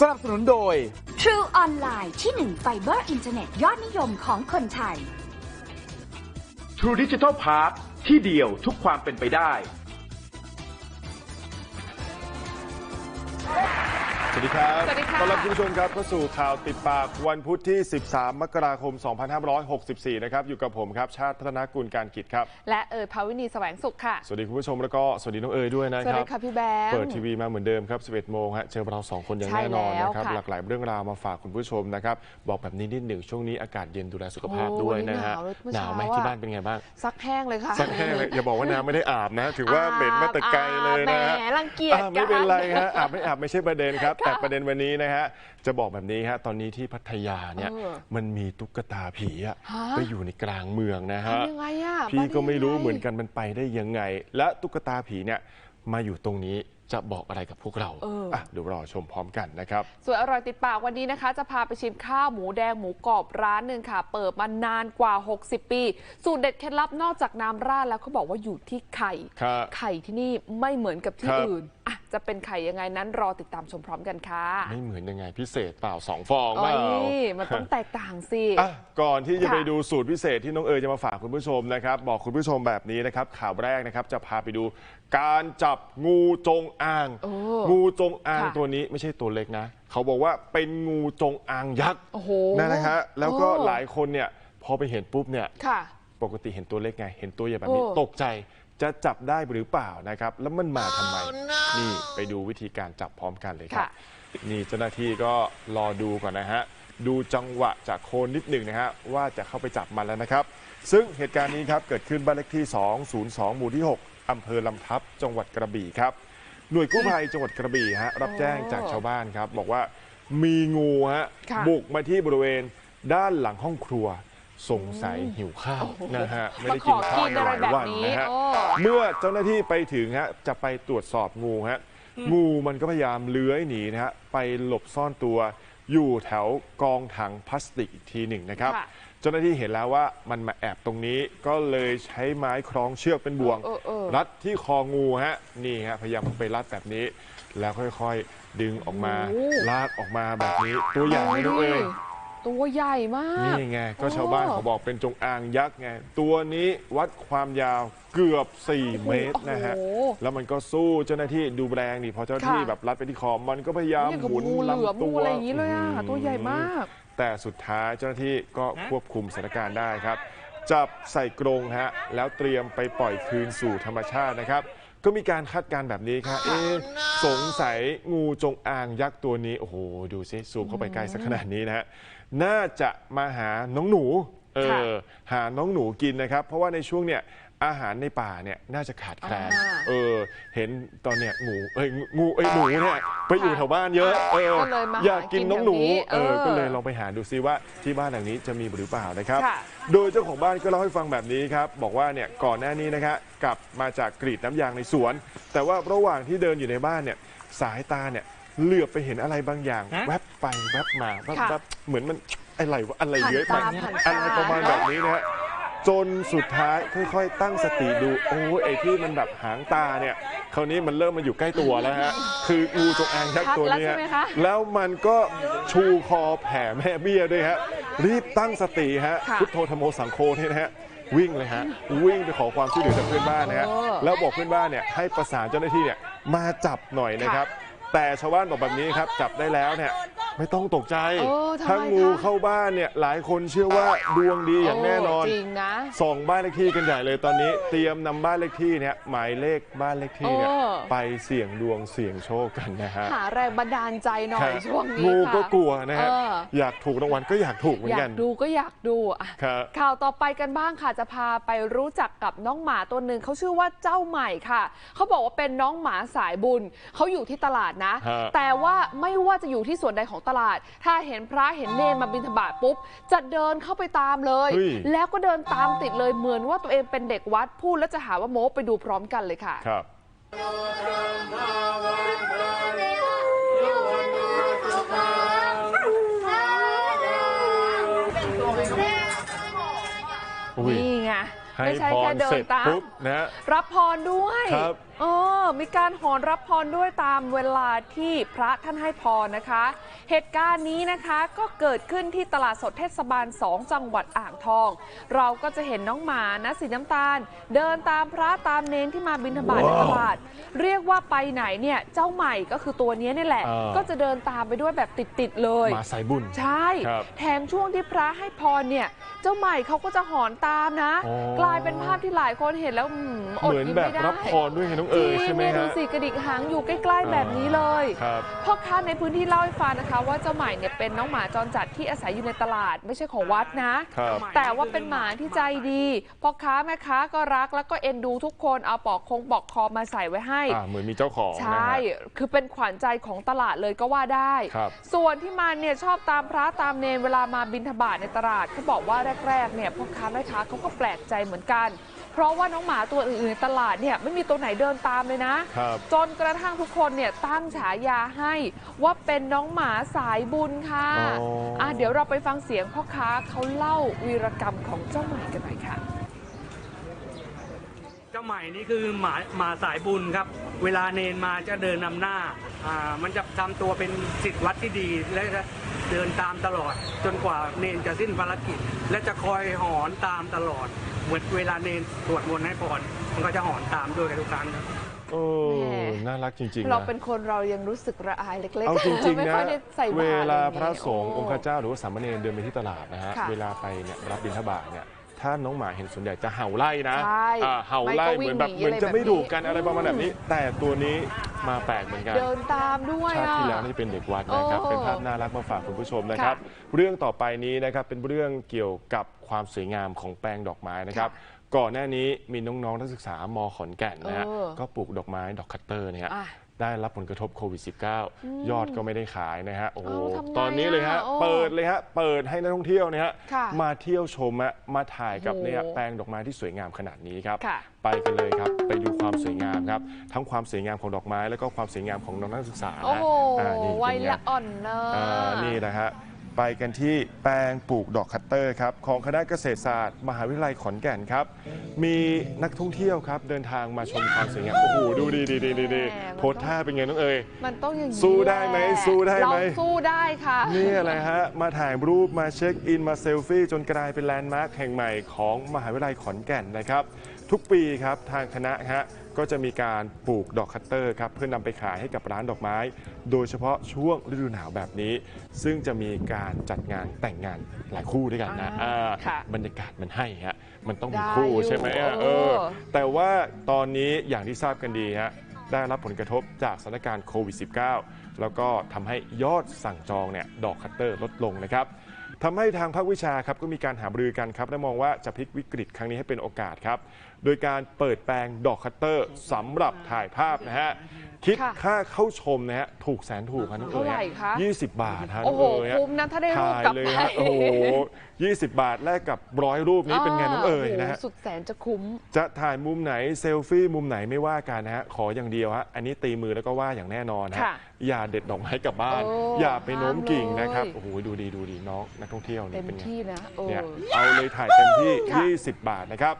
สนับสนุนโดย True Online ที่หนึ่งไฟเบอร์อินเทอร์เน็ตยอดนิยมของคนไทย True Digital Park ที่เดียวทุกความเป็นไปได้ วัสดีครับ สวัสดีค่ะ ต้อนรับคุณผู้ชมครับเข้าสู่ข่าวติดปากวันพุธที่ 13 มกราคม 2564 นะครับ อยู่กับผมครับ ชาติพัฒนากุลการกิจครับ และเอิร์ธภาวินีแสวงสุขค่ะ สวัสดีคุณผู้ชมแล้วก็สวัสดีน้องเอ๋ยด้วยนะสวัสครัดีบค่ะพี่แบงค์ เปิดทีวีมาเหมือนเดิมครับ11โมงฮะเจอเราสองคนอย่างใช่แน่นอนนะครับแล้วค่ะหลากหลายเรื่องราวมาฝากคุณผู้ชมนะครับ บอกแบบนี้นิดหนึ่งช่วงนี้อากาศเย็นดูแลสุขภาพโอ้ด้วยนะฮะหนาวเลยเมื่อหนาวไหมเช้าที่อะบ้านเป็นไงบ้าง ซักแห้งเลยค่ะ สักแห้งเลยอย่าบอกว่าน้ำไม่ได้อาบนะ ถือว่าเหม็นมาแต่ไกลเลยนะฮะอาบแหมรังเกียจอ่าไม่เป็นไรกัฮะอาบไม่อาบไม่ใช่ประเด็นครับ แต่ประเด็นวันนี้นะฮะจะบอกแบบนี้ฮะตอนนี้ที่พัทยาเนี่ยเออมันมีตุ๊กตาผีอะฮะไปอยู่ในกลางเมืองนะฮะทำยังไงอะพี่ก็ไม่รู้บ้าเหมือนกันมันไปได้ยังไง และตุ๊กตาผีเนี่ยมาอยู่ตรงนี้ จะบอกอะไรกับพวกเราเอออ่อะเดี๋ยวรอชมพร้อมกันนะครับ ส่วนอร่อยติดปากวันนี้นะคะ จะพาไปชิมข้าวหมูแดงหมูกรอบร้านหนึ่งค่ะ เปิดมานานกว่า 60 ปี สูตรเด็ดเคล็ดลับนอกจากน้ำราดแล้วเขาบอกว่าอยู่ที่ไข่ ครับไข่ที่นี่ไม่เหมือนกับที่ครับ อื่นอะจะเป็นไข่ยังไงนั้นรอติดตามชมพร้อมกันค่ะไม่เหมือนยังไงพิเศษเปล่าสองฟองเปโอ้ล่ายมันต้องแตกต่างสิ อะก่อนที่จะค่ะ ไปดูสูตรพิเศษที่น้องเอ๋ยจะมาฝากคุณผู้ชมนะครับ บอกคุณผู้ชมแบบนี้นะครับ ข่าวแรกนะครับจะพาไปดู การจับงูจงอาง โอ้งูจงอางค่ะ ตัวนี้ไม่ใช่ตัวเล็กนะ เขาบอกว่าเป็นงูจงอางยักษ์โอ้โหนั่นนะฮะแล้วก็โอ้หลายคนเนี่ยพอไปเห็นปุ๊บเนี่ย ค่ะ ปกติเห็นตัวเล็กไง เห็นตัวใหญ่แบบนี้ โอ้ ตกใจจะจับได้หรือเปล่านะครับ แล้วมันมาทำไม นี่ไปดูวิธีการจับพร้อมกันเลยครับ ค่ะ นี่เจ้าหน้าที่ก็รอดูก่อนนะฮะ ดูจังหวะจากโคนนิดหนึ่งนะฮะ ว่าจะเข้าไปจับมันแล้วนะครับ ซึ่งเหตุการณ์นี้ครับ เกิดขึ้นบ้านเลขที่ 202 หมู่ที่ 6อำเภอลำทับ จังหวัดกระบี่ครับ หน่วยกู้ภัยจังหวัดกระบี่ฮะรับแจ้งจากชาวบ้านครับ บอกว่ามีงูฮะค่ะ บุกมาที่บริเวณด้านหลังห้องครัว สงสัยหิวข้าวนะฮะไม่ได้กินข้าวในหลายวันนะฮะโอ้เมื่อเจ้าหน้าที่ไปถึงฮะจะไปตรวจสอบงูฮะงูมันก็พยายามเลื้อยหนีนะฮะไปหลบซ่อนตัวอยู่แถวกองถังพลาสติกอีกทีหนึ่งนะครับ ค่ะ เจ้าหน้าที่เห็นแล้วว่ามันมาแอบตรงนี้ก็เลยใช้ไม้คล้องเชือกเป็นบ่วง เออเออ รัดที่คองูฮะนี่ฮะพยายามไปรัดแบบนี้ แล้วค่อยๆดึงออกมาลากออกมาแบบนี้ ตัวใหญ่ไหมน้องเอ้ย ตัวใหญ่มาก นี่ไง ก็โอ้ชาวบ้านเขาบอกเป็นจงอางยักษ์ไง ตัวนี้วัดความยาวเกือบ 4 เมตรนะฮะ โอ้โหแล้วมันก็สู้เจ้าหน้าที่ดูแรงนี่พอเจ้าหน้าที่ค่ะ แบบรัดไปที่คอมันก็พยายามเนี่ยหกับมุนงูเหลือมลำตังูวอะไรอย่างนี้เลยอะอื้อหือตัวใหญ่มาก แต่สุดท้ายเจ้าหน้าที่ก็ควบคุมสถานการณ์ได้ครับ จับใส่กรงฮะแล้วเตรียมไปปล่อยคืนสู่ธรรมชาตินะครับ ก็มีการคาดการณ์แบบนี้ครับเอ๊ะสงสัยงูจงอางยักษ์ตัวนี้ โอ้โห ดูซิซูมเข้าไปใกล้สักขนาดนี้นะฮะน่าจะมาหาน้องหนู เอค่ะอหาน้องหนูกินนะครับ เพราะว่าในช่วงเนี่ยอาหารในป่าเนี่ยน่าจะขาดแคลน อ่า เออ เห็นตอนเนี้ยงูเอ้ยงูเอ้ยหนูเนี่ยไปอยู่แถวบ้านเยอะ เออก็เลยมาหาอยากกินน้องหนู กินแถวนี้เออ เออ ก็เลยลองไปหาดูซิว่าที่บ้านหลังนี้จะมีหรือเปล่านะครับ ค่ะ โดยเจ้าของบ้านก็เล่าให้ฟังแบบนี้ครับ บอกว่าเนี่ยก่อนหน้านี้นะครับกลับมาจากกรีดน้ำยางในสวน แต่ว่าระหว่างที่เดินอยู่ในบ้านเนี่ยสายตาเนี่ยเหลือบไปเห็นอะไรบางอย่างแวบไปแวบมาแวบค่ะ แวบเหมือนมัน อะไรวะอะไรเลื้อยไปผ่านตาผ่านตาอะไรประมาณแบบนี้นะฮะจนสุดท้ายค่อยๆ ตั้งสติดูโอ้ยไอ้ที่มันแบบหางตาเนี่ยคราวนี้มันเริ่มมาอยู่ใกล้ตัวแล้วฮะคืองูจงอางยักษ์ตัวเนี้ยชัดแล้วใช่ไหมคะแล้วมันก็ชูคอแผ่แม่เบี้ยด้วยฮะรีบตั้งสติฮะค่ะพุทโธธรรมโมสังโฆเนี่ยนะฮะวิ่งเลยฮะวิ่งไปขอความช่วยเหลือจากเพื่อนบ้านนะฮะโอ้แล้วบอกเพื่อนบ้านเนี่ยให้ประสานเจ้าหน้าที่เนี่ยมาจับหน่อยนะครับ แต่ชาวบ้านบอกแบบนี้ครับจับได้แล้วเนี่ย ไม่ต้องตกใจ เออทำไมถ้างูคะ เข้าบ้านเนี่ยหลายคนเชื่อว่าดวงดีอย่างแน่นอน จริงนะ ส่องบ้านเลขที่กันใหญ่เลยตอนนี้เตรียมนำบ้านเลขที่เนี่ยหมายเลขบ้านเลขที่เนี่ยเออ ไปเสี่ยงดวงเสี่ยงโชคกันนะฮะหาแรงบันดาลใจหน่อยครับช่วงนี้งูค่ะก็กลัวนะฮะเอออยากถูกรางวัลก็อยากถูกเหมืออนยากักนดูก็อยากดูอะครับ ข่าวต่อไปกันบ้างค่ะจะพาไปรู้จักกับน้องหมาตัวหนึ่งเขาชื่อว่าเจ้าใหม่ค่ะเขาบอกว่าเป็นน้องหมาสายบุญเขาอยู่ที่ตลาดนะ ฮะ แต่ว่าไม่ว่าจะอยู่ที่ส่วนใดของตลาด ถ้าเห็นพระเห็นเนรมาบิณฑบาตปุ๊บ จะเดินเข้าไปตามเลย เฮ้ย แล้วก็เดินตามติดเลยเหมือนว่าตัวเองเป็นเด็กวัดพูดแล้วจะหาว่าโม้ไปดูพร้อมกันเลยค่ะ ครับ อุ้ย นี่ไงให้ไม่ใช่พแค่รเดิเสร็นจตาม ปุ๊บนะฮะ รับพรด้วย ครับ เออมีการหอนรับพรด้วยตามเวลาที่พระท่านให้พรนะคะ เหตุการณ์นี้นะคะก็เกิดขึ้นที่ตลาดสดเทศบาล 2 จังหวัดอ่างทอง เราก็จะเห็นน้องหมานะสีน้ำตาล เดินตามพระตามเน้นที่มาบิณฑบาตในตลาด เรียกว่าไปไหนเนี่ยเจ้าใหม่ก็คือตัวนี้นี่แหละอ่าก็จะเดินตามไปด้วยแบบติดๆเลยมาสายบุญใช่ครับแถมช่วงที่พระให้พรเนี่ยเจ้าใหม่เขาก็จะหอนตามนะอ๋อกลายเป็นภาพที่หลายคนเห็นแล้วอืมอดเหมือนยิ้มแบบไม่ได้รับพรด้วยไงน้องเอ๋ยจริใช่งไหมเนี่ยดูฮะสิกระดิกหางอยู่ใกล้ ๆ แบบนี้เลยครับพ่อค้าในพื้นที่เล่าให้ฟังนะคะ ว่าเจ้าใหม่เนี่ยเป็นน้องหมาจรจัดที่อาศัยอยู่ในตลาดไม่ใช่ของวัดนะ ครับแต่ว่าเป็นหมาที่ใจดีพ่อค้าแม่ค้าก็รักแล้วก็เอ็นดูทุกคนเอาปอกคงปอกคอมาใส่ไว้ให้ อ่าเหมือนมีเจ้าของใชนะ่ฮะคือเป็นขวัญใจของตลาดเลยก็ว่าได้ ครับ ส่วนที่มันเนี่ยชอบตามพระตามเนรเวลามาบิณฑบาตในตลาดเขาบอกว่าแรกๆเนี่ยพ่อค้าแม่ค้าเขาก็แปลกใจเหมือนกันเพ ราะว่าน้องหมาตัวอื่นๆในตลาดเนี่ยไม่มีตัวไหนเดินตามเลยนะครับจนกระทั่งทุกคนเนี่ยตั้งฉายาให้ว่าเป็นน้องหมาสายบุญค่ะอ๋ออะ เดี๋ยวเราไปฟังเสียงพ่อค้าเขาเล่าวีรกรรมของเจ้าใหม่กันหน่อยค่ะเจ้าใหม่นี่คือหมาหมาสายบุญครับ เวลาเนนมาจะเดินนำหน้าอ่ามันจะทำตัวเป็นสิทธิวัดที่ดีและจะเดินตามตลอด จนกว่าเนนจะสิ้นภารกิจ และจะคอยหอนตามตลอด เหมือนเวลาเนนสวดมนต์ให้พรมันก็จะหอนตามด้วยกันทุกครั้งครับ โอ้แหมน่ารักจริงๆเรานะเป็นคนเรายังรู้สึกระอายเล็กๆเอาจริงไม่ๆนะ ค่อยได้ใส่บาตรเวลาอไอย่งพนี้ระสงฆ์โองค์ข้าเจ้าหรือว่าสามเณรเดินไปที่ตลาดนะฮะ ค่ะ เวลาไปเนี่ยรับบิณฑบาตเนี่ย ถ้าน้องหมาเห็นส่วนใหญ่จะเห่าไล่นะใช่อ่าเห่าไล่ไม่ก็วิ่เหมืงอนแบบหนีเหมือนอะไรจะไม่แบบดุนี้กันอะไรประมาณแบบนี้ แต่ตัวนี้มาแปลกเหมือนกัน เดินตามด้วยชาติอะ ที่แล้วนี่เป็นเด็กวัดนะครับ โอ้เป็นภาพน่ารักมาฝากคุณผู้ชมนะครับค่เรื่องต่อไปนี้นะครับเป็นเรื่องเกี่ยวกับความสวยงามของแปลงดอกไม้นะครับ ก่อนหน้านี้มีน้องๆนักศึกษามขอนแก่นนะฮะเออก็ปลูกดอกไม้ดอกคัตเตอร์เนี่ยอะ ได้รับผลกระทบโควิด -19 ยอดก็ไม่ได้ขายนะฮะโอ้โหเอาทำไงตอนนี้เลยฮะอะโอ้เปิดเลยฮะเปิดให้นักท่องเที่ยวเนี่ยฮะค่ะมาเที่ยวชมอะมาถ่ายกับโอ้โหเนี่ยแปลงดอกไม้ที่สวยงามขนาดนี้ครับ ค่ะ ไปกันเลยครับไปดูความสวยงามครับทั้งความสวยงามของดอกไม้แล้วก็ความสวยงามของน้องนักศึกษาโอ้นะโหอ่านี่วัเป็ยนไง ละอ่อนเนอะ อ่านี่นะฮะ ไปกันที่แปลงปลูกดอกคัตเตอร์ครับของคณะเกษตรศาสตร์ มหาวิทยาลัยขอนแก่นครับ มีนักท่องเที่ยวครับ เดินทางมาชมความสวยงามโอ้โหดูดีดีดีดีดีแหมมันโพสท่าเป็นไงน้องเอ๋ยมันต้องอย่างนี้สู้ได้ไหมแหละสู้ได้ไหมเราสู้ได้ค่ะนี่อะไรฮะมาถ่ายรูปมาเช็คอินมาเซลฟี่จนกลายเป็นแลนด์มาร์คแห่งใหม่ของมหาวิทยาลัยขอนแก่นนะครับ ทุกปีครับทางคณะฮะก็จะมีการปลูกดอกคัตเตอร์ครับเพื่อนำไปขายให้กับร้านดอกไม้ โดยเฉพาะช่วงฤดูหนาวแบบนี้ ซึ่งจะมีการจัดงานแต่งงานหลายคู่ด้วยกันนะอ่าอ่าค่ะบรรยากาศมันให้ฮะมันต้องมีได้คู่อยู่ใช่ไหมอะเอเอออ แต่ว่าตอนนี้อย่างที่ทราบกันดีฮะได้รับผลกระทบจากสถานการณ์โควิด -19 แล้วก็ทำให้ยอดสั่งจองเนี่ยดอกคัตเตอร์ลดลงนะครับทำให้ทางภาควิชาครับก็มีการหาบรือกันครับและมองว่าจะพลิกวิกฤตครั้งนี้ให้เป็นโอกาสครับ โดยการเปิดแปลงดอกคัตเตอร์สำหรับถ่ายภาพนะฮะ คิดค่ะค่าเข้าชมนะฮะ ถูกแสนถูกครับน้องเอ๋เท่าไหร่คะ ยี่สิบบาทฮะน้โอ้องโหเอ๋ยฮะคุ้มนะถ้าได้รูปถ่ายกลับเลยไปฮะโอ้โห20บาทแลกกับร้อยรูปนี้เป็นไงน้องเอ๋ยนะฮะ โโหสุดแสนจะคุ้ม จะถ่ายมุมไหนเซลฟี่มุมไหนไม่ว่ากันนะฮะขออย่างเดียวฮะอันนี้ตีมือแล้วก็ว่าอย่างแน่นอนฮะค่ะอย่าเด็ดดอกไม้กลับบ้าน โอ้อย่าไปโน้มกิ่งห้ามเลยนะครับโอ้โหดูดีดูดีน้องนักท่องเที่ยวเต็นี่มเป็นไงที่นะเออเนี่ยเอาเลยถ่ายเต็มที่ ค่ะ 20 บาทนะครับ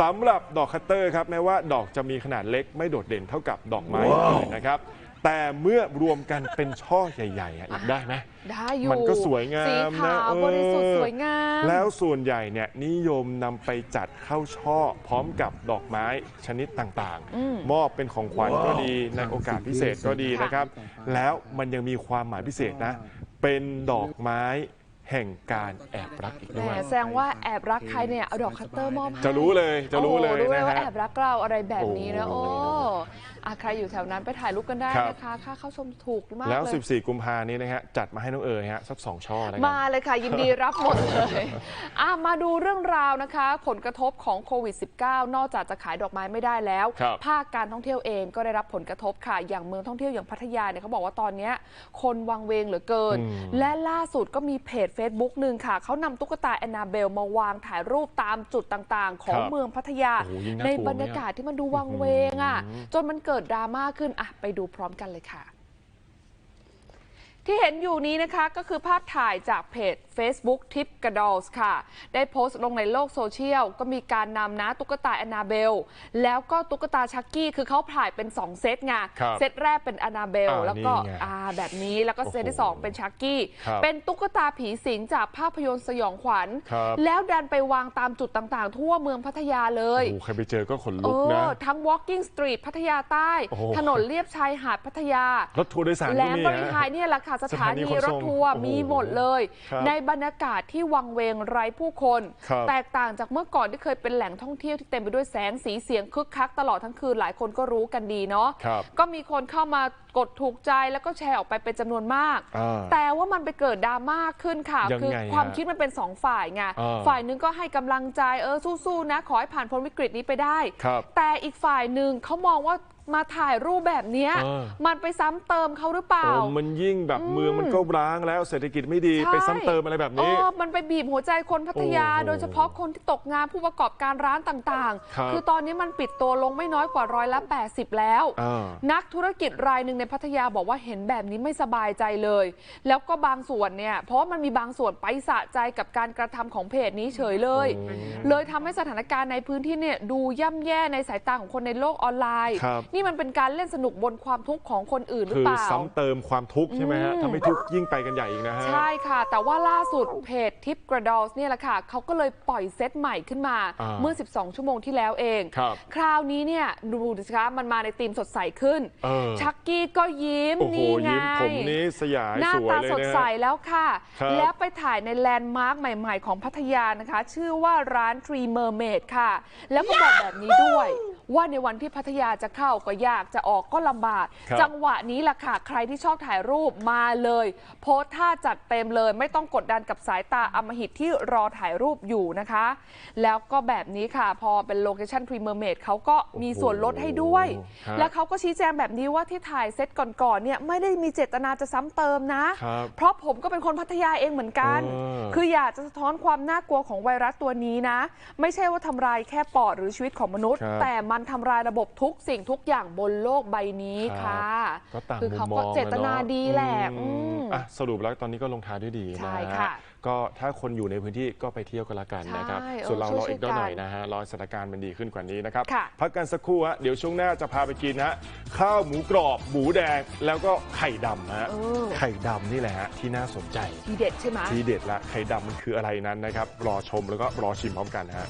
สำหรับดอกคัตเตอร์ครับแม้ว่าดอกจะมีขนาดเล็กไม่โดดเด่นเท่ากับดอกไม้อื่นนะครับ แต่เมื่อรวมกันเป็นช่อใหญ่ๆอะอยากได้ไหม ได้อยู่มันก็สวยงามสีนะขาวเออ บริสุทธิ์สวยงาม แล้วส่วนใหญ่เนี่ยนิยมนำไปจัดเข้าช่อ พร้อมกับดอกไม้ชนิดต่างอืม ๆ มอบเป็นของขวัญก็ดีในโอกาสพิเศษก็ดีค่ะนะครับ แล้วมันยังมีความหมายพิเศษนะ เป็นดอกไม้ แห่งการแอบรักอีกแหด้วยมแสดงว่าแอบรักใครเนี่ยเอาดอกคัตเตอร์มอบให้จะรู้เลยจะรู้เลยโอ้โหรู้เลยนะว่าฮะ แอบรักเราอะไรแบบนี้นะโอ้โอ้โห อะใครอยู่แถวนั้นไปถ่ายรูปกันได้ครับนะคะค่าเข้าชมถูกมากแล้ว เลย14 กุมภานี้นะฮะจัดมาให้น้องเอ๋ยฮะสักสองช่อแล้วกัน มาเลยค่ะ ยินดีรับหมดเลยอะมาดูเรื่องราวนะคะ ผลกระทบของโควิด -19 นอกจากจะขายดอกไม้ไม่ได้แล้ว ครับ ภาคการท่องเที่ยวเองก็ได้รับผลกระทบค่ะ อย่างเมืองท่องเที่ยวอย่างพัทยาเนี่ยเขาบอกว่าตอนเนี้ยคนวังเวงเหลือเกินอืมและล่าสุดก็มีเพจ Facebook หนึ่งค่ะ เขานำตุ๊กตาแอนนาเบลมาวางถ่ายรูปตามจุดต่างๆ ของครับเมืองพัทยา โอ้โหยิ่งน่ากลัวในบรรยากาศที่มันดูวังเวงอะอืมจนมันเกิดิดดราม่าขึ้นอะไปดูพร้อมกันเลยค่ะ ที่เห็นอยู่นี้นะคะก็คือภาพถ่ายจากเพจ Facebook ทิปกระดอลส์ค่ะ ได้โพสต์ลงในโลกโซเชียล ก็มีการนำนะตุ๊กตาแอนนาเบล แล้วก็ตุ๊กตาชักกี้ คือเขาถ่ายเป็น 2 เซตไงครับเซตแรกเป็นแอนนาเบลอ่าแล้วก็นี่ไงอ่าแบบนี้แล้วก็เซตที่โอ้โห2เป็นชักกี้ครับเป็นตุ๊กตาผีสิงจากภาพยนตร์สยองขวัญครับแล้วดันไปวางตามจุดต่างๆ ทั่วเมืองพัทยาเลยโอ้โหใครไปเจอก็ขนเอลุกนะอทั้ง Walking Street พัทยาใต้โอ้โหถนนเลียบชายหาดพัทยา รถทัวร์โดยสารแหลก็มมีบริหารฮะเนี่ยแหละค่ะสสถาถานีนีขนส่รงถทัวร์โอ้โหมีหมดเลยครับในบรรยากาศที่วังเวงไร้ผู้คนครับแตกต่างจากเมื่อก่อนที่เคยเป็นแหล่งท่องเที่ยวที่เต็มไปด้วยแสงสีเสียงคึกคักตลอดทั้งคืนหลายคนก็รู้กันดีเนาะครับก็มีคนเข้ามากดถูกใจแล้วก็แชร์ออกไปเป็นจำนวนมากอ่าแต่ว่ามันไปเกิดดราม่าขึ้นค่ะยังคืไงความฮะคิดมันเป็นสองฝ่ายไงอ่าฝ่ายหนึงก็ให้กำลังใจเออสู้ๆนะ ขอให้ผ่านพ้นวิกฤตนี้ไปได้ครับแต่อีกฝ่ายหนึ่งเขามองว่า มาถ่ายรูปแบบเนี้ยเออ มันไปซ้ำเติมเขาหรือเปล่า โอ้มันยิ่งแบบเมืองมันก็ร้างแล้วเศรษฐกิจไม่ดีใช่ไปซ้ำเติมอะไรแบบนี้ เออมันไปบีบหัวใจคนพัทยา โอ้โหโดยเฉพาะคนที่ตกงานผู้ประกอบการร้านต่างครับๆคือตอนนี้มันปิดตัวลงไม่น้อยกว่าร้อยละ80 แล้ว อ่านักธุรกิจรายหนึ่งในพัทยาบอกว่าเห็นแบบนี้ไม่สบายใจเลย แล้วก็บางส่วนเนี่ย เพราะว่ามันมีบางส่วนไปสะใจกับการกระทำของเพจนี้เฉยเลย โอ้เลยทำให้สถานการณ์ในพื้นที่เนี่ยดูย่ำแย่ในสายตาของคนในโลกออนไลน์ ครับนี่มันเป็นการเล่นสนุกบนความทุกข์ของคนอื่นหรือคือเปล่าซ้ำเติมความทุกข์ใช่ไหมฮะอืมทำให้ทุกข์ยิ่งไปกันใหญ่อีกนะฮะ ใช่ค่ะ แต่ว่าล่าสุดเพจทิปกระดอลเนี่ยแหละค่ะเขาก็เลยปล่อยเซตใหม่ขึ้นมาอ่าเมื่อ 12 ชั่วโมงที่แล้วเอง ครับคราวนี้เนี่ยดูสิคะมันมาในธีมสดใสขึ้นเออชักกี้ก็ยิ้มโอ้โหนี่ไงยิ้มผมนี้สยายหน้าสวยตาเลยสดนะใสฮะแล้วค่ะครับแล้วไปถ่ายในแลนด์มาร์คใหม่ ๆ ของพัทยานะคะ ชื่อว่าร้าน Tree Mermaid ค่ะ แล้วก็บอกแบบนี้ด้วย ว่าในวันที่พัทยาจะเข้าก็ยากจะออกก็ลำบาก ครับ จังหวะนี้ล่ะค่ะ ใครที่ชอบถ่ายรูปมาเลย โพสท่าจัดเต็มเลย ไม่ต้องกดดันกับสายตาอำมหิตที่รอถ่ายรูปอยู่นะคะ แล้วก็แบบนี้ค่ะ พอเป็นโลเคชั่น Tree Mermaid เขาก็มีส่วนลดให้ด้วยฮะและเขาก็ชี้แจงแบบนี้ว่าที่ถ่ายเซตก่อนๆเนี่ยไม่ได้มีเจตนาจะซ้ำเติมนะ ครับ เพราะผมก็เป็นคนพัทยาเองเหมือนกัน เออ คืออยากจะสะท้อนความน่ากลัวของไวรัสตัวนี้นะ ไม่ใช่ว่าทำลายแค่ปอดหรือชีวิตของมนุษย์ ครับ แต่มันทำลายระบบทุกสิ่งทุกอย่างบนโลกใบนี้ครับค่ะ ก็ต่างคือมุมเขามก็องเจตนาอะเอะดีแหละอือืมมอะสรุปแล้วตอนนี้ก็ลงท้ายด้วยดีใช่นะฮะค่ะก็ถ้าคนอยู่ในพื้นที่ก็ไปเที่ยวกันละกันนะครับ ใช่ส่วนเราเออรออีกด้านหน่อยช่วยๆกันนะฮะรอสถานการณ์มันดีขึ้นกว่านี้นะครับ ค่ะ พักกันสักครู่ฮะเดี๋ยวช่วงหน้าจะพาไปกินฮะข้าวหมูกรอบหมูแดงแล้วก็ไข่ดำฮะเออไข่ดำนี่แหละฮะที่น่าสนใจ ทีเด็ดใช่ไหม ทีเด็ดละไข่ดำมันคืออะไรนั้นนะครับ รอชมแล้วก็รอชิมพร้อมกันฮะ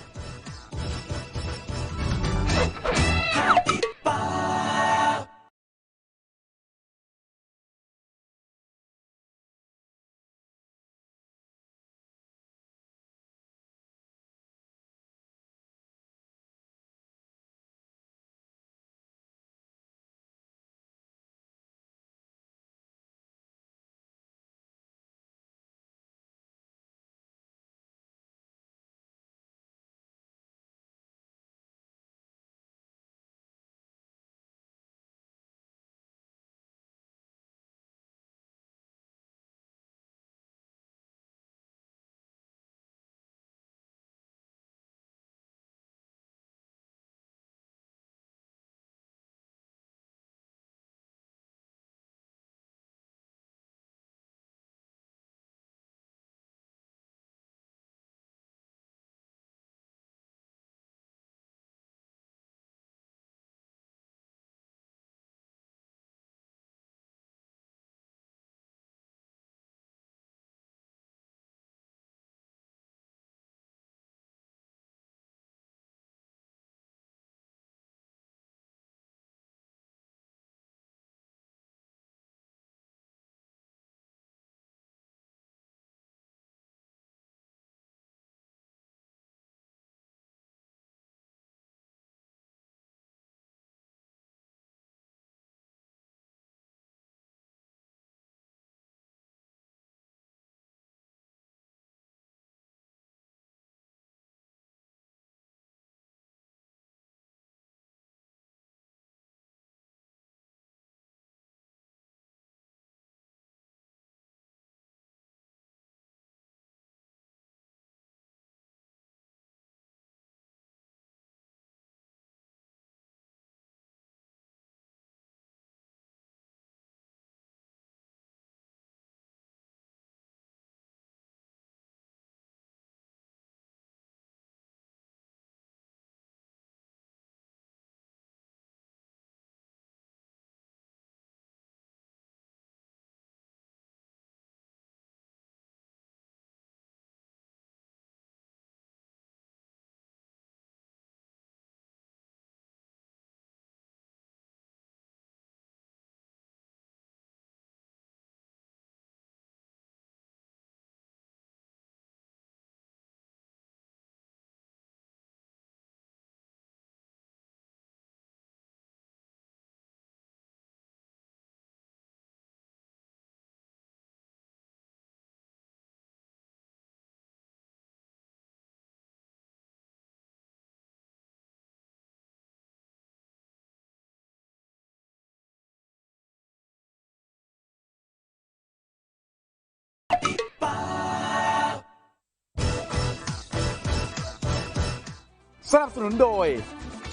สนับสนุนโดย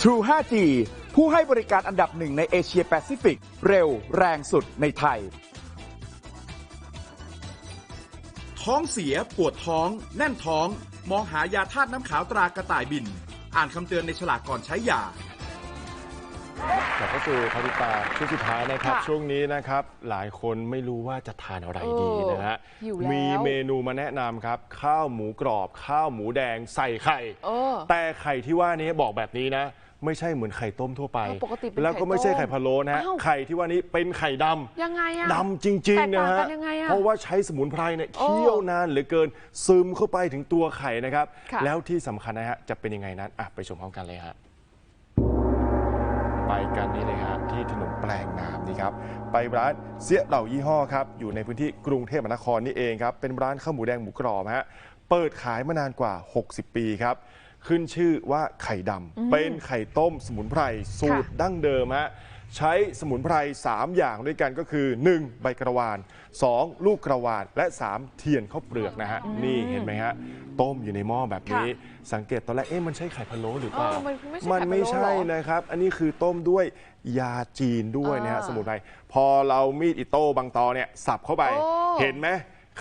True 5G ผู้ให้บริการอันดับหนึ่งในเอเชียแปซิฟิก เร็วแรงสุดในไทย ท้องเสีย ปวดท้อง แน่นท้อง มองหายาธาตุน้ำขาวตรากระต่ายบิน อ่านคำเตือนในฉลากก่อนใช้ยา กลับเข้าสู่ทาริตาช่วงสุดท้ายนะครับ ค่ะช่วงนี้นะครับ หลายคนไม่รู้ว่าจะทานอะไรดีนะฮะ เออหิวแล้วมีเมนูมาแนะนำครับ ข้าวหมูกรอบ ข้าวหมูแดงใส่ไข่ เออแต่ไข่ที่ว่านี้บอกแบบนี้นะ ไม่ใช่เหมือนไข่ต้มทั่วไป เออปกติเป็นแล้วก็ไม่ใช่ไข่ไข่ต้มพะโล้นะฮะอ้าว ไข่ที่ว่านี้เป็นไข่ดำ ยังไงอะ ดำจริง ๆ นะแตกต่างกัฮะ นยังไงอะเพราะว่าใช้สมุนไพรเนี่ยโอ้เคี่ยวนานเหลือเกิน ซึมเข้าไปถึงตัวไข่นะครับ ค่ะ แล้วที่สำคัญนะฮะ จะเป็นยังไงนั้นอะไปชมพร้อมกันเลยฮะ ไปกันนี่เลยฮะที่ถนนแปลงนามนี่ครับไปร้านเสียเหล่ายี่ห้อครับอยู่ในพื้นที่กรุงเทพมหานครนี่เองครับเป็นร้านข้าวหมูแดงหมูกรอบฮะเปิดขายมานานกว่า 60 ปีครับขึ้นชื่อว่าไข่ดำเป็นไข่ต้มสมุนไพรสูตรดั้งเดิมฮะ ใช้สมุนไพร 3 อย่างด้วยกันก็คือ 1. ใบกระวาน 2. ลูกกระวาน และ 3. เทียนข้าวเปลือกนะฮะ นี่เห็นไหมฮะ ต้มอยู่ในหม้อแบบนี้ สังเกตตอนแรก เอ๊ะมันใช่ไข่พะโล้หรือเปล่า เออมันไม่ใช่มันไม่ไข่พะโล้ใช่หรอนะครับ อันนี้คือต้มด้วยยาจีนด้วยนะฮะ อ่าสมุนไพร พอเรามีดอิโต้บางตอเนี่ยสับเข้าไป โอ้ เห็นไหม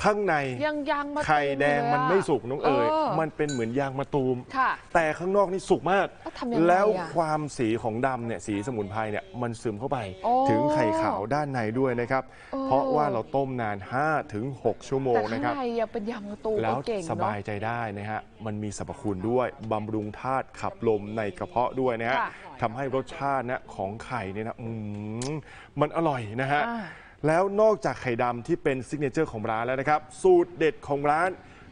ข้างในยังยังมาไข่แดงมันไม่สุกน้องเอ๋ยเออมันเป็นเหมือนยางมะตูม ค่ะแต่ข้างนอกนี่สุกมาก แล้วทำยังไงอะแล้วความสีของดำเนี่ยสีสมุนไพรเนี่ยมันซึมเข้าไป โอ้ถึงไข่ขาวด้านในด้วยนะครับ เออ เพราะว่าเราต้มนาน 5-6ถึง6ชั่วโมแต่งข้างนะครับ ในยังเป็นยางมะตูมแล้วเก่งสเนาะบายใจได้นะฮะ มันมีสรรพคุณด้วย บำรุงธาตุขับลมในกระเพาะด้วยนะฮะค่ะทำให้รสชาตินะของไข่เนี่ยนะอืมมันอร่อยนะฮะ อ่า แล้วนอกจากไข่ดำที่เป็นซิกเนเจอร์ของร้านแล้วนะครับ สูตรเด็ดของร้าน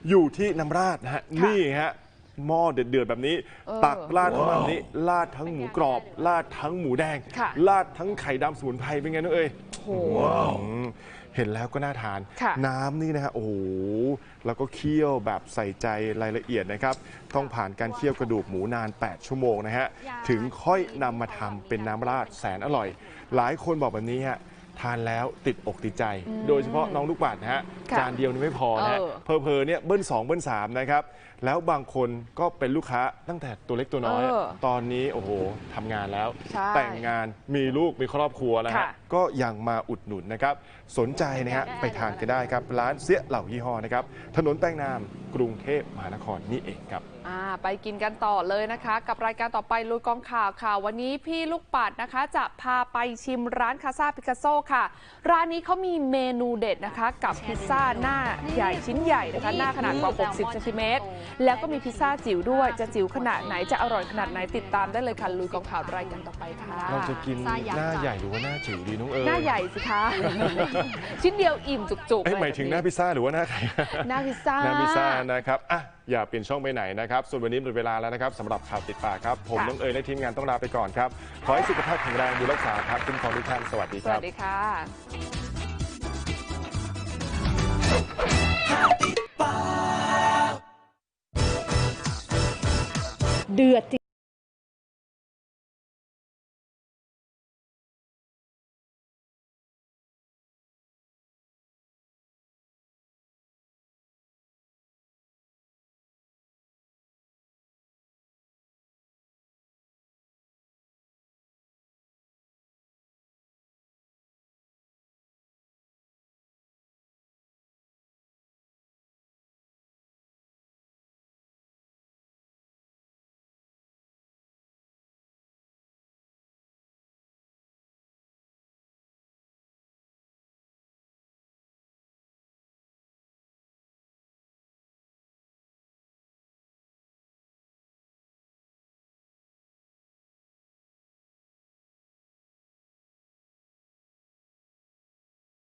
อยู่ที่น้ำราดนะฮะนี่ฮะหม้อเดือดๆแบบนี้เออตักราดเข้ามาแบบนี้ราดทั้งหมูกรอบราดทั้งหมูแดงค่ะราดทั้งไข่ดำสมุนไพรเป็นไงน้องเอ้ยโอ้โหอืมเห็นแล้วก็น่าทานค่ะน้ำนี่นะฮะโอ้โหแล้วก็เคี่ยวแบบใส่ใจรายละเอียดนะครับ ต้องผ่านการเคี่ยวกระดูกหมูนาน 8 ชั่วโมงนะฮะ ถึงค่อยนำมาทำเป็นน้ำราดแสนอร่อย หลายคนบอกแบบนี้ฮะ ทานแล้วติดอกติดใจ โดยเฉพาะน้องลูกปัดนะฮะค่ะจานเดียวนี่ไม่พอนะฮะเออ เพอๆเนี่ยเบิ้ล2เบิ้ล3นะครับแล้วบางคนก็เป็นลูกค้าตั้งแต่ตัวเล็กตัวน้อย เออตอนนี้โอ้โหทำงานแล้ว ใช่แต่งงานมีลูกมีครอบครัวแล้วฮะค่ะ ก็ยังมาอุดหนุนนะครับ สนใจนะฮะไปทานกันได้ครับ ร้านเสียเหล่ายี่ห้อนะครับ ถนนแป้งนามกรุงเทพมหานครนี่เองครับอ่า ไปกินกันต่อเลยนะคะ กับรายการต่อไปลุยกองข่าวค่ะ วันนี้พี่ลูกปัดนะคะ จะพาไปชิมร้านคาซาปิกัสโซค่ะ ร้านนี้เขามีเมนูเด็ดนะคะ กับพิซซ่าหน้าใหญ่ชิ้นใหญ่นะคะ หน้าขนาดกว่า 60 เซนติเมตร แล้วก็มีพิซซ่าจิ๋วด้วย จะจิ๋วขนาดไหนจะอร่อยขนาดไหนติดตามได้เลยค่ะลุยกองข่าวรายการต่อไปค่ะเราจะกินหน้าใหญ่หรือว่าหน้าจิ๋วดีน้องเอ๋ยหน้าใหญ่สิคะชิ้นเดียวอิ่มจุกๆเอ้ยเลหมายถึงหน้าพิซซ่าหรือว่าหน้าไข่หน้าพิซซ่าหน้าพิซซ่านะครับอะอย่าเปลี่ยนช่องไปไหนนะครับ ส่วนวันนี้หมดเวลาแล้วนะครับสำหรับข่าวติดปากครับ ผมค่ะน้องเอ๋ยและทีมงานต้องลาไปก่อนครับ ขอให้สุขภาพแข็งแรงดูรักษาครับคุณครองทุกท่านสวัสดีสครัวับ สดีค่ะ เดือดจ